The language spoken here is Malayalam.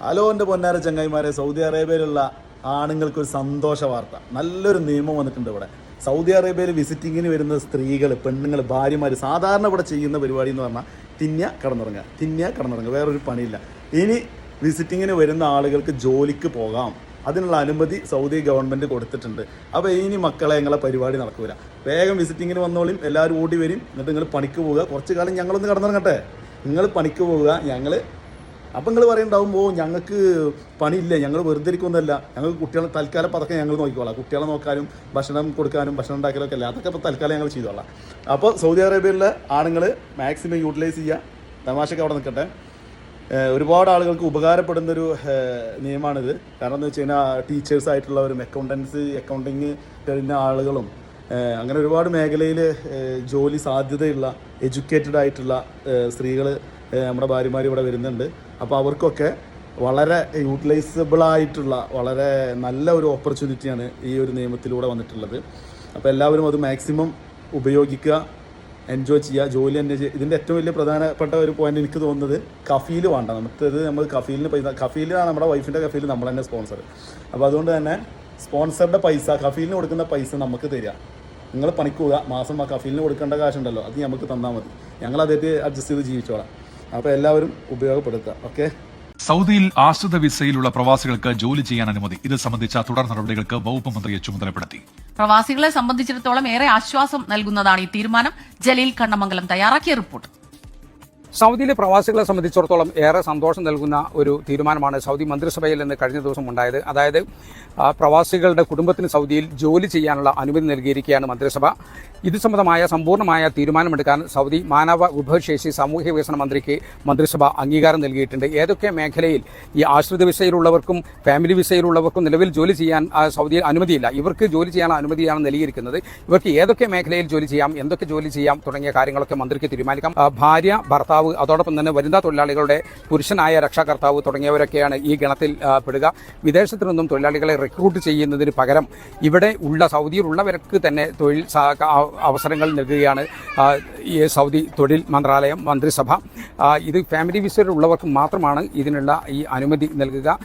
ഹലോ എന്റെ പൊന്നാര ചങ്ങായിമാരെ സൗദി അറേബ്യയിലുള്ള ആണുങ്ങൾക്ക് ഒരു സന്തോഷ വാർത്ത. നല്ലൊരു നിയമം വന്നിട്ടുണ്ട് ഇവിടെ. സൗദി അറേബ്യയിൽ വിസിറ്റിങ്ങിന് വരുന്ന സ്ത്രീകൾ പെണ്ണുങ്ങൾ ഭാര്യമാർ സാധാരണ ഇവിടെ ചെയ്യുന്ന പരിപാടി എന്ന് പറഞ്ഞാൽ തിന്യ കടന്നുറങ്ങുക തിന്യ കടന്നുറങ്ങുക. വേറൊരു പണിയില്ല. ഇനി വിസിറ്റിങ്ങിന് വരുന്ന ആളുകൾക്ക് ജോലിക്ക് പോകാം. അതിനുള്ള അനുമതി സൗദി ഗവൺമെന്റ് കൊടുത്തിട്ടുണ്ട്. അപ്പോൾ ഇനി മക്കളെ ഞങ്ങളെ പരിപാടി നടക്കൂല. വേഗം വിസിറ്റിങ്ങിന് വന്നോളും എല്ലാവരും ഓടി വരും. എന്നിട്ട് നിങ്ങൾ പണിക്ക് പോവുക. കുറച്ച് കാലം ഞങ്ങളൊന്ന് കടന്നിറങ്ങട്ടെ. നിങ്ങൾ പണിക്ക് പോവുക ഞങ്ങൾ അപ്പം നിങ്ങൾ പറയുന്നുണ്ടാവുമ്പോൾ ഞങ്ങൾക്ക് പണിയില്ല ഞങ്ങൾ വെറുതെ ഇരിക്കുന്നതല്ല ഞങ്ങൾക്ക് കുട്ടികളെ തൽക്കാലം പതൊക്കെ ഞങ്ങൾ നോക്കിക്കോളാം. കുട്ടികളെ നോക്കാനും ഭക്ഷണം കൊടുക്കാനും ഭക്ഷണം ഉണ്ടാക്കലൊക്കെ അല്ല. അതൊക്കെ ഇപ്പോൾ തൽക്കാലം ഞങ്ങൾ ചെയ്തോളാം. അപ്പോൾ സൗദി അറേബ്യയിലെ ആണുങ്ങൾ മാക്സിമം യൂട്ടിലൈസ് ചെയ്യുക തമാശക്ക് അവിടെ നിൽക്കട്ടെ ഒരുപാട് ആളുകൾക്ക് ഉപകാരപ്പെടുന്നൊരു നിയമമാണിത്. കാരണം എന്ന് വെച്ച് കഴിഞ്ഞാൽ ടീച്ചേഴ്സ് ആയിട്ടുള്ളവരും അക്കൗണ്ടൻസ് അക്കൗണ്ടിങ് കഴിഞ്ഞ ആളുകളും അങ്ങനെ ഒരുപാട് മേഖലയിൽ ജോലി സാധ്യതയുള്ള എഡ്യൂക്കേറ്റഡ് ആയിട്ടുള്ള സ്ത്രീകൾ നമ്മുടെ ഭാര്യമാർ ഇവിടെ വരുന്നുണ്ട്. അപ്പോൾ അവർക്കൊക്കെ വളരെ യൂട്ടിലൈസബിൾ ആയിട്ടുള്ള വളരെ നല്ല ഒരു ഓപ്പർച്യൂണിറ്റിയാണ് ഈ ഒരു നിയമത്തിലൂടെ വന്നിട്ടുള്ളത്. അപ്പോൾ എല്ലാവരും അത് മാക്സിമം ഉപയോഗിക്കുക എൻജോയ് ചെയ്യുക ജോലി തന്നെ ചെയ്യുക ഇതിന്റെ ഏറ്റവും വലിയ പ്രധാനപ്പെട്ട ഒരു പോയിന്റ് എനിക്ക് തോന്നുന്നത് കഫീൽ വേണ്ട. നമുക്കത് നമ്മൾ കഫീലിന് പൈസ കഫീലാണ് നമ്മുടെ വൈഫിന്റെ കഫീൽ നമ്മൾ തന്നെ സ്പോൺസർ അപ്പോൾ അതുകൊണ്ട് തന്നെ സ്പോൺസറുടെ പൈസ കഫീലിന് കൊടുക്കുന്ന പൈസ നമുക്ക് തരിക. നിങ്ങൾ പണിക്കുക മാസം ആ കഫീലിന് കൊടുക്കേണ്ട കാശുണ്ടല്ലോ അത് നമുക്ക് തന്നാൽ മതി. ഞങ്ങൾ അതേറ്റ് അഡ്ജസ്റ്റ് ചെയ്ത് ജീവിച്ചോളാം. അപ്പോൾ എല്ലാവരും ഉപയോഗപ്പെടുത്തുക ഓക്കെ? സൗദിയിൽ ആശ്രിത വിസയിലുള്ള പ്രവാസികൾക്ക് ജോലി ചെയ്യാൻ അനുമതി. ഇത് സംബന്ധിച്ച തുടർ നടപടികൾക്ക് വകുപ്പ് മന്ത്രിയെ ചുമതലപ്പെടുത്തി. പ്രവാസികളെ സംബന്ധിച്ചിടത്തോളം ഏറെ ആശ്വാസം നൽകുന്നതാണ് ഈ തീരുമാനം. ജലീൽ കണ്ണമംഗലം തയ്യാറാക്കിയ റിപ്പോർട്ട്. സൗദിയിലെ പ്രവാസികളെ സംബന്ധിച്ചിടത്തോളം ഏറെ സന്തോഷം നൽകുന്ന ഒരു തീരുമാനമാണ് സൗദി മന്ത്രിസഭയിൽ നിന്ന് കഴിഞ്ഞ ദിവസം ഉണ്ടായത്. അതായത് പ്രവാസികളുടെ കുടുംബത്തിന് സൗദിയിൽ ജോലി ചെയ്യാനുള്ള അനുമതി നൽകിയിരിക്കുകയാണ് മന്ത്രിസഭ. ഇത് സംബന്ധമായ സമ്പൂർണമായ തീരുമാനമെടുക്കാൻ സൗദി മാനവ വിഭവശേഷി സാമൂഹ്യ വികസന മന്ത്രിക്ക് മന്ത്രിസഭ അംഗീകാരം നൽകിയിട്ടുണ്ട്. ഏതൊക്കെ മേഖലയിൽ ഈ ആശ്രിത വിസയിലുള്ളവർക്കും ഫാമിലി വിസയിലുള്ളവർക്കും നിലവിൽ ജോലി ചെയ്യാൻ സൗദിയിൽ അനുമതിയില്ല. ഇവർക്ക് ജോലി ചെയ്യാനുള്ള അനുമതിയാണ് നൽകിയിരിക്കുന്നത്. ഇവർക്ക് ഏതൊക്കെ മേഖലയിൽ ജോലി ചെയ്യാം എന്തൊക്കെ ജോലി ചെയ്യാം തുടങ്ങിയ കാര്യങ്ങളൊക്കെ മന്ത്രിക്ക് തീരുമാനിക്കാം. ഭാര്യ ഭർത്താവ് അതോടൊപ്പം തന്നെ വനിതാ തൊഴിലാളികളുടെ പുരുഷനായ രക്ഷാകർത്താവ് തുടങ്ങിയവരൊക്കെയാണ് ഈ ഗണത്തിൽ പെടുക. വിദേശത്തു നിന്നും തൊഴിലാളികളെ റിക്രൂട്ട് ചെയ്യുന്നതിന് പകരം ഇവിടെ ഉള്ള സൗദിയിലുള്ളവർക്ക് തന്നെ തൊഴിൽ അവസരങ്ങൾ നൽകുകയാണ് ഈ സൗദി തൊഴിൽ മന്ത്രാലയം മന്ത്രിസഭ. ഇത് ഫാമിലി വിസയിലുള്ളവർക്ക് മാത്രമാണ് ഇതിനുള്ള ഈ അനുമതി നൽകുക.